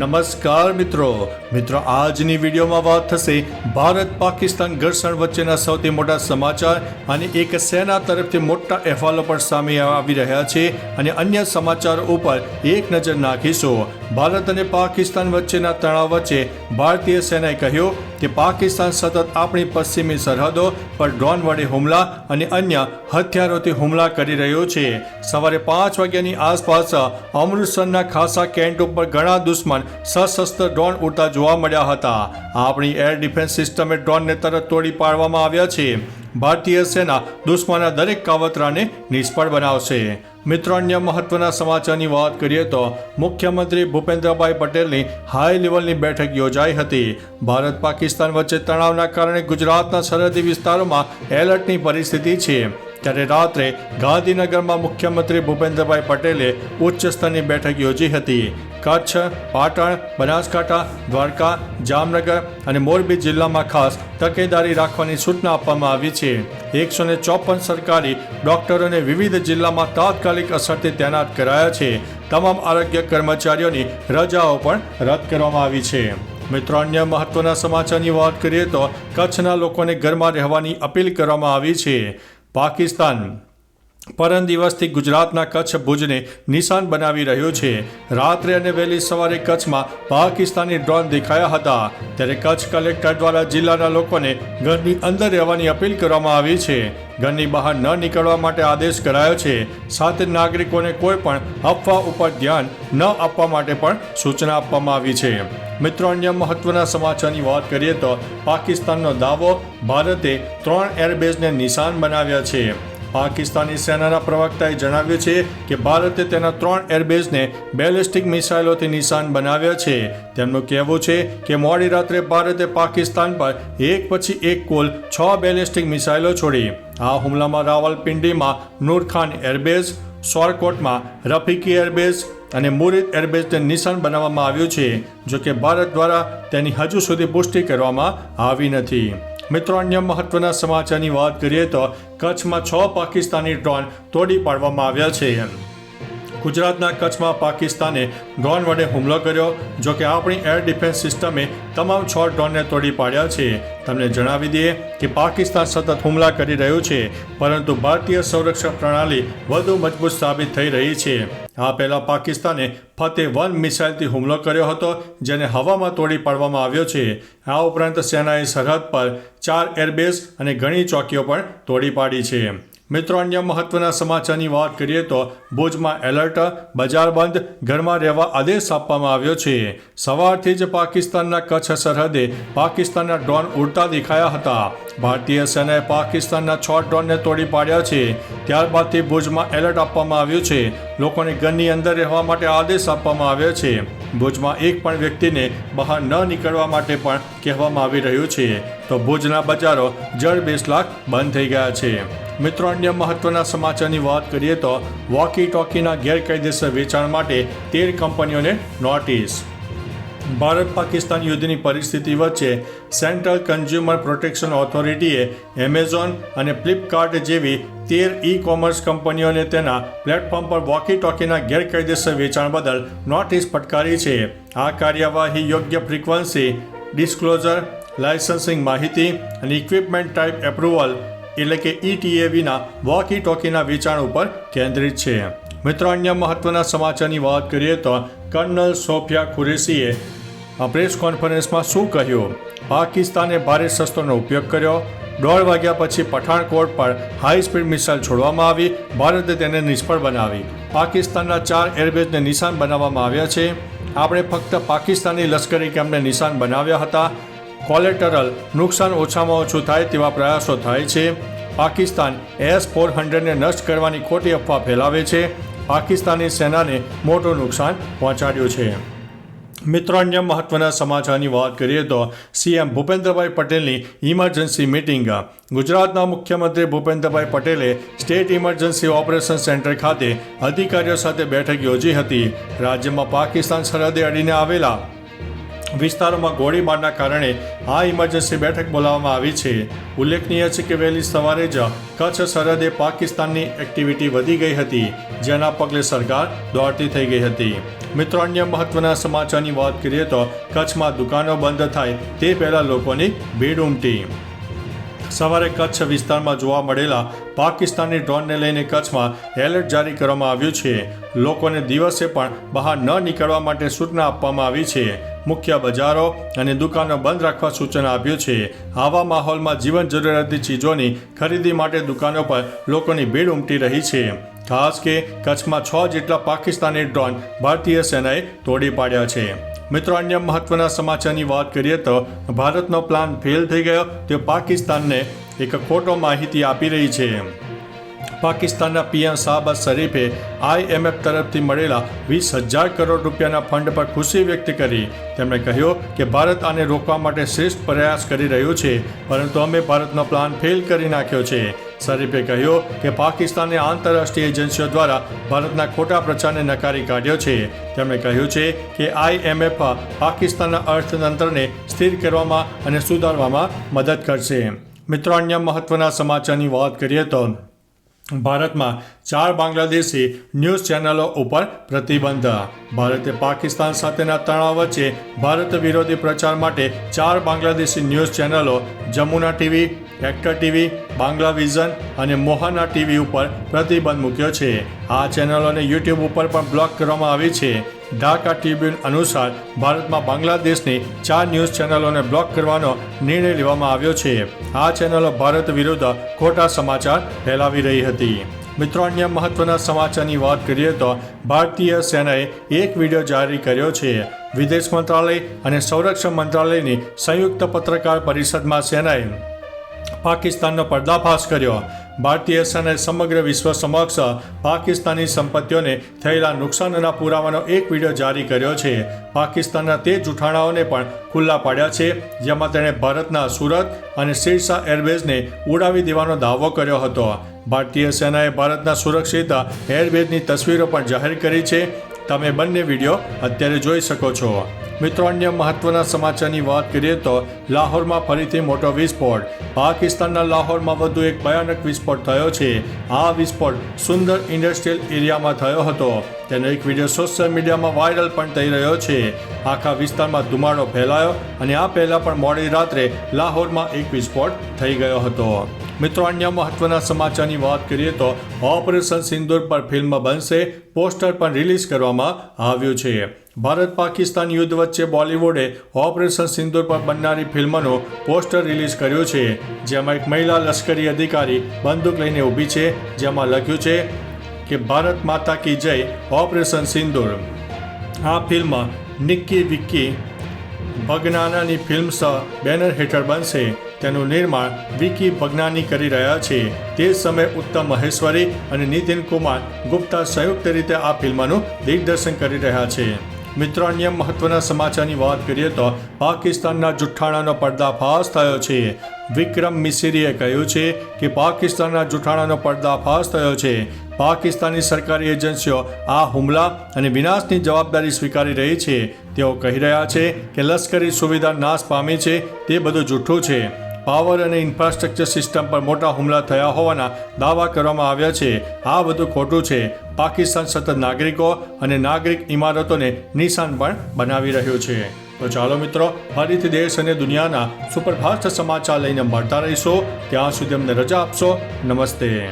નમસ્કાર મિત્રો. મિત્રો, આજની વિડીયોમાં વાત થશે ભારત પાકિસ્તાન ઘર્ષણ વચ્ચેના સૌથી મોટા સમાચાર અને એક સેના તરફથી મોટા અહેવાલો પણ સામે આવી રહ્યા છે અને અન્ય સમાચારો ઉપર એક નજર નાખીશું. ભારત અને પાકિસ્તાન વચ્ચેના તણાવ વચ્ચે ભારતીય સેનાએ કહ્યું કે પાકિસ્તાન સતત આપણી પશ્ચિમી સરહદો પર ડ્રોન વડે હુમલા અને અન્ય હથિયારોથી હુમલા કરી રહ્યો છે. સવારે પાંચ વાગ્યાની આસપાસ અમૃતસરના ખાસા કેન્ટ ઉપર ઘણા દુશ્મન સશસ્ત્ર ડ્રોન ઉડતા જોવા મળ્યા હતા. આપણી એર ડિફેન્સ સિસ્ટમે ડ્રોનને તરત તોડી પાડવામાં આવ્યા છે. ભારતીય સેના દુશ્મનના દરેક કાવતરાને નિષ્ફળ બનાવશે. મિત્રો, અન્ય મહત્વના સમાચારની વાત કરીએ તો મુખ્યમંત્રી ભૂપેન્દ્રભાઈ પટેલની હાઈ લેવલની બેઠક યોજાઈ હતી. ભારત પાકિસ્તાન વચ્ચે તણાવના કારણે ગુજરાતના સરહદી વિસ્તારોમાં એલર્ટની પરિસ્થિતિ છે. ત્યારે રાત્રે ગાંધીનગરમાં મુખ્યમંત્રી ભૂપેન્દ્રભાઈ પટેલે ઉચ્ચ સ્તરની બેઠક યોજી હતી. કચ્છ, પાટણ, બનાસકાંઠા, દ્વારકા, જામનગર અને મોરબી જિલ્લામાં ખાસ તકેદારી રાખવાની સૂચના આપવામાં આવી છે. એકસો ને ચોપન સરકારી ડોક્ટરોને વિવિધ જિલ્લામાં તાત્કાલિક અસરથી તૈનાત કરાયા છે. તમામ આરોગ્ય કર્મચારીઓની રજાઓ પણ રદ કરવામાં આવી છે. મિત્રો, અન્ય મહત્વના સમાચારની વાત કરીએ તો કચ્છના લોકોને ઘરમાં રહેવાની અપીલ કરવામાં આવી છે. પાકિસ્તાન પરમ દિવસથી ગુજરાતના કચ્છ ભુજને નિશાન બનાવી રહ્યું છે. રાત્રે અને વહેલી સવારે કચ્છમાં પાકિસ્તાની ડ્રોન દેખાયા હતા. ત્યારે કચ્છ કલેક્ટર દ્વારા જિલ્લાના લોકોને ઘરની અંદર રહેવાની અપીલ કરવામાં આવી છે. ઘરની બહાર ન નીકળવા માટે આદેશ કરાયો છે. સાથે નાગરિકોને કોઈ પણ અફવા ઉપર ધ્યાન ન આપવા માટે પણ સૂચના આપવામાં આવી છે. મિત્રો, અન્ય મહત્વના સમાચારની વાત કરીએ તો પાકિસ્તાનનો દાવો, ભારતે ત્રણ એરબેઝને નિશાન બનાવ્યા છે. પાકિસ્તાની સેનાના પ્રવક્તાએ જણાવ્યું છે કે ભારતે તેના ત્રણ એરબેઝને બેલિસ્ટિક મિસાઇલોથી નિશાન બનાવ્યા છે. તેમનું કહેવું છે કે મોડી રાત્રે ભારતે પાકિસ્તાન પર એક પછી એક કુલ છ બેલિસ્ટિક મિસાઇલો છોડી. આ હુમલામાં રાવલપિંડીમાં નૂરખાન એરબેઝ, સોરકોટમાં રફીકી એરબેઝ અને મુરીદ એરબેઝને નિશાન બનાવવામાં આવ્યું છે જો કે ભારત દ્વારા તેની હજુ સુધી પુષ્ટિ કરવામાં આવી નથી. મિત્રો, અન્ય મહત્વના સમાચારની વાત કરીએ તો કચ્છમાં છ પાકિસ્તાની ડ્રોન તોડી પાડવામાં આવ્યા છે. ગુજરાતના કચ્છમાં પાકિસ્તાને ડ્રોન વડે હુમલો કર્યો, જો કે આપણી એર ડિફેન્સ સિસ્ટમે તમામ છ ડ્રોનને તોડી પાડ્યા છે. તમને જણાવી દઈએ કે પાકિસ્તાન સતત હુમલા કરી રહ્યું છે, પરંતુ ભારતીય સંરક્ષણ પ્રણાલી વધુ મજબૂત સાબિત થઈ રહી છે. આ પહેલાં પાકિસ્તાને ફતે વન મિસાઇલથી હુમલો કર્યો હતો, જેને હવામાં તોડી પાડવામાં આવ્યો છે. આ ઉપરાંત સેનાએ સરહદ પર ચાર એરબેઝ અને ઘણી ચોકીઓ પણ તોડી પાડી છે. મિત્રો, અન્ય મહત્વના સમાચારની વાત કરીએ તો ભુજમાં એલર્ટ, બજાર બંધ, ઘરમાં રહેવા આદેશ આપવામાં આવ્યો છે. સવારથી જ પાકિસ્તાનના કચ્છ સરહદે પાકિસ્તાનના ડ્રોન ઉડતા દેખાયા હતા. ભારતીય સેનાએ પાકિસ્તાનના છ ડ્રોનને તોડી પાડ્યા છે. ત્યારબાદથી ભુજમાં એલર્ટ આપવામાં આવ્યું છે. લોકોને ઘરની અંદર રહેવા માટે આદેશ આપવામાં આવ્યો છે. ભુજમાં એક પણ વ્યક્તિને બહાર ન નીકળવા માટે પણ કહેવામાં આવી રહ્યું છે. તો ભુજના બજારો જળ બેસલાક બંધ થઈ ગયા છે. મિત્રો, અન્ય મહત્વના સમાચારની વાત કરીએ તો વોકી ટોકીના ગેરકાયદેસર વેચાણ માટે તેર કંપનીઓને નોટિસ ભારત પાકિસ્તાન યુદ્ધની પરિસ્થિતિ વચ્ચે સેન્ટ્રલ કન્ઝ્યુમર પ્રોટેક્શન ઓથોરિટીએ એમેઝોન અને ફ્લિપકાર્ટ જેવી તેર ઈ કોમર્સ કંપનીઓને તેના પ્લેટફોર્મ પર વોકી ટોકીના ગેરકાયદેસર વેચાણ બદલ નોટિસ ફટકારી છે. આ કાર્યવાહી યોગ્ય ફ્રીક્વન્સી ડિસ્ક્લોઝર લાયસન્સિંગ માહિતી અને ઇક્વિપમેન્ટ ટાઈપ એપ્રુવલ એટલે કે ઈટીએ વિના વોકી ટોકીના વેચાણ ઉપર કેન્દ્રિત છે. મિત્રો, અન્ય મહત્વના સમાચારની વાત કરીએ તો કર્નલ સોફિયા કુરેશીએ પ્રેસ કોન્ફરન્સમાં શું કહ્યું? પાકિસ્તાને ભારે શસ્ત્રોનો ઉપયોગ કર્યો. દોઢ વાગ્યા પછી પઠાણકોટ પર હાઈ સ્પીડ મિસાઇલ છોડવામાં આવી. ભારતે તેને નિષ્ફળ બનાવી. પાકિસ્તાનના ચાર એરબેઝને નિશાન બનાવવામાં આવ્યા છે. આપણે ફક્ત પાકિસ્તાની લશ્કરી કેમ્પને નિશાન બનાવ્યા હતા. કોલેટરલ નુકસાન ઓછામાં ઓછું થાય તેવા પ્રયાસો થાય છે. પાકિસ્તાન એસ ફોર હંડ્રેડને નષ્ટ કરવાની ખોટી અફવા ફેલાવે છે. પાકિસ્તાની સેનાને મોટું નુકસાન પહોંચાડ્યું છે. મિત્રો, અન્ય મહત્વના સમાચારની વાત કરીએ તો સીએમ ભૂપેન્દ્રભાઈ પટેલની ઇમરજન્સી મિટિંગ. ગુજરાતના મુખ્યમંત્રી ભૂપેન્દ્રભાઈ પટેલે સ્ટેટ ઇમરજન્સી ઓપરેશન સેન્ટર ખાતે અધિકારીઓ સાથે બેઠક યોજી હતી. રાજ્યમાં પાકિસ્તાન સરહદે અડીને આવેલા વિસ્તારોમાં ગોળીબારના કારણે આ ઇમરજન્સી બેઠક બોલાવવામાં આવી છે. ઉલ્લેખનીય છે કે વહેલી સવારે જ કચ્છ સરહદે પાકિસ્તાનની એક્ટિવિટી વધી ગઈ હતી, જેના પગલે સરકાર દોડતી થઈ ગઈ હતી. મિત્રો, અન્ય મહત્વના સમાચારની વાત કરીએ તો કચ્છમાં દુકાનો બંધ થાય તે પહેલાં લોકોની ભીડ ઉમટી. સવારે કચ્છ વિસ્તારમાં જોવા મળેલા પાકિસ્તાની ડ્રોનને લઈને કચ્છમાં એલર્ટ જારી કરવામાં આવ્યું છે. લોકોને દિવસે પણ બહાર ન નીકળવા માટે સૂચના આપવામાં આવી છે. મુખ્ય બજારો અને દુકાનો બંધ રાખવા સૂચન આપ્યું છે. આવા માહોલમાં જીવન જરૂરિયાતની ચીજોની ખરીદી માટે દુકાનો પર લોકોની ભીડ ઉમટી રહી છે. ખાસ કે કચ્છમાં છ જેટલા પાકિસ્તાની ડ્રોન ભારતીય સેનાએ તોડી પાડ્યા છે. મિત્રો, અન્ય મહત્વના સમાચારની વાત કરીએ તો ભારતનો પ્લાન ફેલ થઈ ગયો તે પાકિસ્તાનને એક ખોટો માહિતી આપી રહી છે. પાકિસ્તાનના પીએમ શાહબાઝ શરીફે આઈએમએફ તરફથી મળેલા વીસ હજાર કરોડ રૂપિયાના ફંડ પર ખુશી વ્યક્ત કરી. તેમણે કહ્યું કે ભારત આને રોકવા માટે શ્રેષ્ઠ પ્રયાસ કરી રહ્યું છે, પરંતુ અમે ભારતનો પ્લાન ફેલ કરી નાખ્યો છે. શરીફે કહ્યું કે પાકિસ્તાનની આંતરરાષ્ટ્રીય એજન્સીઓ દ્વારા ભારતના ખોટા પ્રચારને નકારી કાઢ્યો છે. તેમણે કહ્યું છે કે આઈએમએફ પાકિસ્તાનના અર્થતંત્રને સ્થિર કરવામાં અને સુધારવામાં મદદ કરશે. મિત્રો, અન્ય મહત્વના સમાચારની વાત કરીએ તો ભારતમાં ચાર બાંગ્લાદેશી ન્યૂઝ ચેનલો ઉપર પ્રતિબંધ. ભારતે પાકિસ્તાન સાથેના તણાવ વચ્ચે ભારત વિરોધી પ્રચાર માટે ચાર બાંગ્લાદેશી ન્યૂઝ ચેનલો, Jamuna TV, actor TV, Bangla vision અને મોહાના ટીવી ઉપર પ્રતિબંધ મૂક્યો છે. આ ચેનલોને યુટ્યુબ ઉપર પણ બ્લોક કરવામાં આવી છે. ઢાકા ટ્રિબ્યુન અનુસાર ભારતમાં બાંગ્લાદેશની ચાર ન્યૂઝ ચેનલોને બ્લોક કરવાનો નિર્ણય લેવામાં આવ્યો છે. આ ચેનલો ભારત વિરુદ્ધ ખોટા સમાચાર ફેલાવી રહી હતી. મિત્રો, અન્ય મહત્વના સમાચારની વાત કરીએ તો ભારતીય સેનાએ એક વીડિયો જારી કર્યો છે. વિદેશ મંત્રાલય અને સંરક્ષણ મંત્રાલયની સંયુક્ત પત્રકાર પરિષદમાં સેનાએ પાકિસ્તાનનો પર્દાફાશ કર્યો. ભારતીય સેનાએ સમગ્ર વિશ્વ સમક્ષ પાકિસ્તાની સંપત્તિઓને થયેલા નુકસાનના પુરાવાનો એક વીડિયો જારી કર્યો છે. પાકિસ્તાનના તે જૂઠાણાઓને પણ ખુલ્લા પાડ્યા છે, જેમાં તેણે ભારતના સુરત અને શિરસા એરબેઝને ઉડાવી દેવાનો દાવો કર્યો હતો. ભારતીય સેનાએ ભારતના સુરક્ષિત એરબેઝની તસવીરો પણ જાહેર કરી છે તમે બંને વીડિયો અત્યારે જોઈ શકો છો. મિત્રો, અન્ય મહત્વના સમાચારની વાત કરીએ તો લાહોરમાં ફરીથી મોટો વિસ્ફોટ. પાકિસ્તાનના લાહોરમાં વધુ એક ભયાનક વિસ્ફોટ થયો છે. આ વિસ્ફોટ સુંદર ઇન્ડસ્ટ્રીયલ એરિયામાં થયો હતો. તેનો એક વીડિયો સોશિયલ મીડિયામાં વાયરલ પણ થઈ રહ્યો છે. આખા વિસ્તારમાં ધુમાડો ફેલાયો અને આ પહેલાં પણ મોડી રાત્રે લાહોરમાં એક વિસ્ફોટ થઈ ગયો હતો. મિત્રો, અન્ય મહત્વના સમાચારની વાત કરીએ તો ઓપરેશન સિંદૂર પર ફિલ્મ બનશે, પોસ્ટર પણ રિલીઝ કરવામાં આવ્યું છે. ભારત પાકિસ્તાન યુદ્ધ વચ્ચે બોલિવૂડે ઓપરેશન સિંદૂર પર બનનારી ફિલ્મનું પોસ્ટર રિલીઝ કર્યું છે, જેમાં એક મહિલા લશ્કરી અધિકારી બંદૂક લઈને ઊભી છે, જેમાં લખ્યું છે કે, ભારત માતા કી જય, ઓપરેશન સિંદૂર. આ ફિલ્મ નિક્કી વિક્કી ભગનાનાની ફિલ્મ્સ બેનર હેઠળ બનશે. તેનું નિર્માણ વિકી ભગનાની કરી રહ્યા છે. તે સમયે ઉત્તમ મહેશ્વરી અને નીતિન કુમાર ગુપ્તા સંયુક્ત રીતે આ ફિલ્મનું દિગ્દર્શન કરી રહ્યા છે. મિત્રો, અન્ય મહત્વના સમાચારની વાત કરીએ તો પાકિસ્તાનના જુઠ્ઠાણાનો પર્દાફાશ થયો છે. વિક્રમ મિસિરીએ કહ્યું છે કે પાકિસ્તાનના જુઠ્ઠાણાનો પર્દાફાશ થયો છે. પાકિસ્તાની સરકારી એજન્સીઓ આ હુમલા અને વિનાશની જવાબદારી સ્વીકારી રહી છે. તેઓ કહી રહ્યા છે કે લશ્કરી સુવિધા નાશ પામી છે, તે બધું જૂઠું છે. પાવર અને ઇન્ફ્રાસ્ટ્રક્ચર સિસ્ટમ પર મોટા હુમલા થયા હોવાના દાવા કરવામાં આવ્યા છે. આ બધું ખોટું છે. પાકિસ્તાન સતત નાગરિકો અને નાગરિક ઇમારતોને નિશાન પણ બનાવી રહ્યું છે. તો ચાલો મિત્રો, ફરીથી દેશ અને દુનિયાના સુપરફાસ્ટ સમાચાર લઈને મળતા રહીશો. ત્યાં સુધી અમને રજા આપશો. નમસ્તે.